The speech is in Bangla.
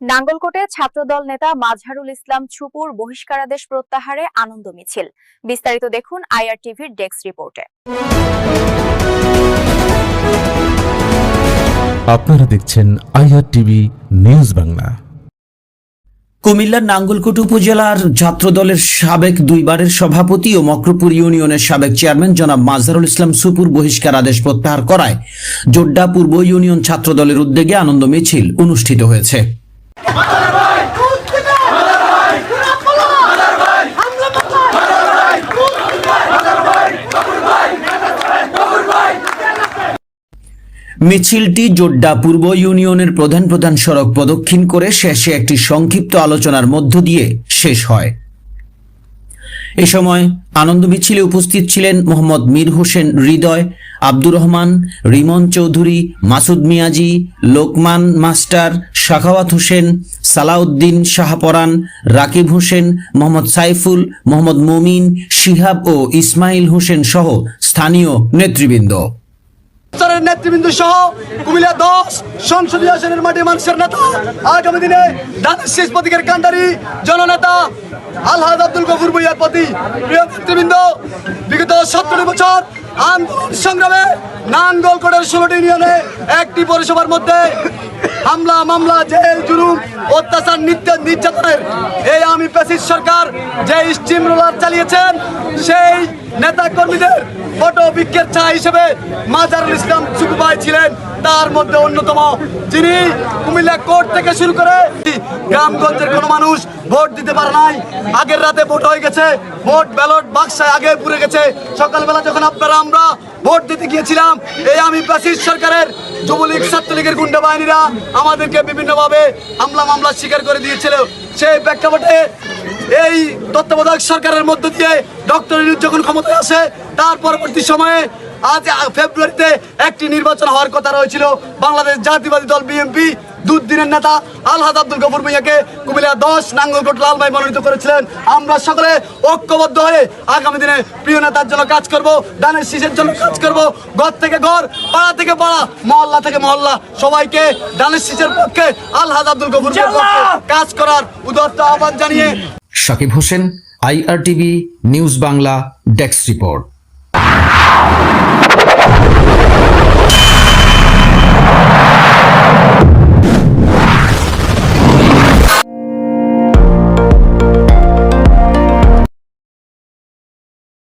নাঙ্গলকোটে ছাত্রদল নেতা মাজহারুল ইসলাম ছুপুর বহিষ্কারাদেশ প্রত্যাহারে আনন্দ মিছিল। বিস্তারিত দেখুন আইআরটিভির ডেস্ক রিপোর্টে। আপনারা দেখছেন আইআর টিভি নিউজ বাংলা। কুমিল্লার নাঙ্গলকোট উপজেলার ছাত্রদলের সাবেক দুইবারের সভাপতি ও মক্রপুর ইউনিয়নের সাবেক চেয়ারম্যান জনাব মাজহারুল ইসলাম সুপুর বহিষ্কার আদেশ প্রত্যাহার করায় জোড্ডা পূর্ব ইউনিয়ন ছাত্রদলের উদ্যোগে আনন্দ মিছিল অনুষ্ঠিত হয়েছে। মিছিলটি জোড্ডা পূর্ব ইউনিয়নের প্রধান প্রধান সড়ক প্রদক্ষিণ করে শেষে একটি সংক্ষিপ্ত আলোচনার মধ্য দিয়ে শেষ হয়। এ সময় আনন্দ মিছিলে উপস্থিত ছিলেন মোহাম্মদ মীর হোসেন হৃদয়, আব্দুর রহমান, রিমন চৌধুরী, মাসুদ মিয়াজি, লোকমান মাস্টার শাখাওয়াত হোসেন, সালাউদ্দিন শাহপরান, রাকিব হোসেন, মোহাম্মদ সাইফুল, মোহাম্মদ মুমিন, শিহাব ও ইসমাইল হোসেন সহ স্থানীয় নেতৃবৃন্দ। সরকারের নেতৃবৃন্দ সহ কুমিল্লা দশ সংসদীয় আসনের মাঠে মানুষের নেতা, আগামী দিনে দানের শেষ প্রতীকের কান্ডারি জননেতা আলহাজ আব্দুল গফুর বইয়ার প্রতি প্রিয় নেতৃবৃন্দ, বিগত সত্তর বছর আন্দোলন সংগ্রামে নানগোলকোটের ষোলোটি ইউনিয়নে একটি পৌরসভার মধ্যে হামলা, মামলা, জেল, জুলুম, অত্যাচার নিত্য নির্যাতনের। এই আমি পেশির সরকার যে স্টিম রোলার চালিয়েছেন, সেই নেতা কর্মীদের ফটো বিক্ষের চা হিসেবে মাজারুল ইসলাম সুকুবাই ছিলেন। তার মধ্যে অন্যতম যিনি কুমিল্লা কোর্ট থেকে শুরু করে গ্রামগঞ্জের কোনো মানুষ ভোট দিতে পারে নাই। আগের রাতে ভোট হয়ে গেছে, ভোট ব্যালট বাক্সায় আগে পুড়ে গেছে। সকালবেলা যখন আপনারা আমরা ভোট দিতে গিয়েছিলাম, এই আমি প্যাসিস সরকারের যুবলীগ ছাত্রলীগের গুন্ডা বাহিনীরা আমাদেরকে বিভিন্নভাবে হামলা মামলা স্বীকার করে দিয়েছিল। সেই প্রেক্ষাপটে এই তত্ত্বাবধায়ক সরকারের মধ্য দিয়ে ডক্টর যখন ক্ষমতায় আসে, তার পরবর্তী সময়ে আজ ফেব্রুয়ারিতে একটি নির্বাচন হওয়ার কথা রয়েছিল। বাংলাদেশ জাতীয়বাদী দল, বিএনপি দুদিনের নেতা আলহাদ আব্দুল গফুর ভুইয়াকে কুমিল্লা দশ নাঙ্গলকোট লালভাই মনোনীত করেছিলেন। আমরা সকলে ঐক্যবদ্ধ হয়ে আগামী দিনে প্রিয় নেতার জন্য কাজ করব দানের শীষের জন্য কাজ করব ঘর থেকে ঘর পাড়া থেকে পাড়া মহল্লা থেকে মহল্লা। সবাইকে দানের শীষের পক্ষে আলহাদ আব্দুল গফুর কাজ করার উদার্ত আহ্বান জানিয়ে Sakib Hossain IRTV news Bangla desk report.